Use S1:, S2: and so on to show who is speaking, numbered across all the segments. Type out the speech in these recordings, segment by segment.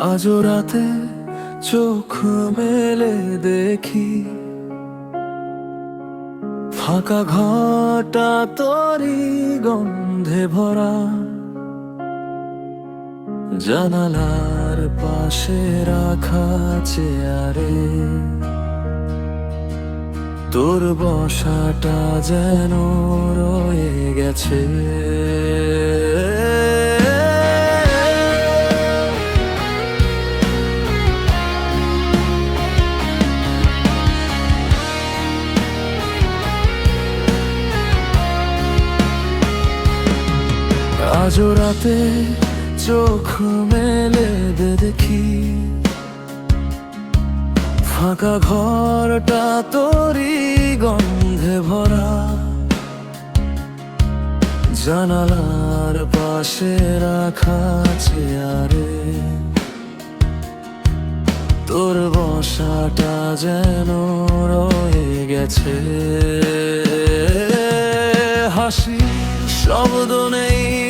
S1: আজও রাতে চোখ মেলে দেখি। ফাঁকা ঘটা তরি গন্ধে ভরা। জানালার পাশে রাখা চেয়ারে। তোর বসাটা যেন রয়ে গেছে। আজও রাতে চোখ মেলে দেখি। ফাঁকা ঘরটা তোরই গন্ধে ভরা। জানালার পাশে রাখা চেয়ারে। তোর বসাটা যেন রয়ে গেছে। হাসি শব্দ নেই।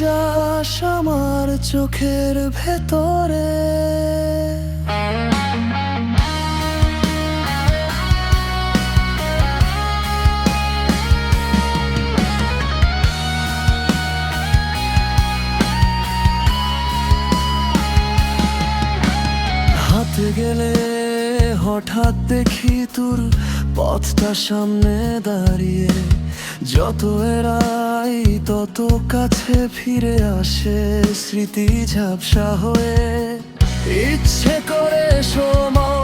S1: যাস আমার চোখের ভেতরে। হাতে গেলে হঠাৎ দেখি তোর পথটা সামনে দাঁড়িয়ে। যত এরাই তত কাছে ফিরে আসে স্মৃতি ঝাপসা হয়ে। ইচ্ছে করে সময়টাকে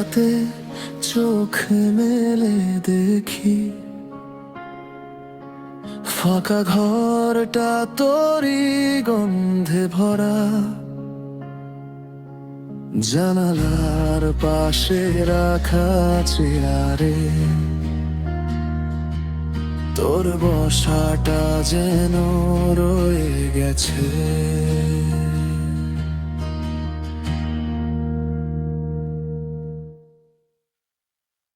S1: রাতে চোখ মেলে দেখি। ফাঁকা ঘরটা তোরই গন্ধে ভরা। জানালার পাশে রাখা চেয়ারে। তোর বসাটা যেন রয়ে গেছে।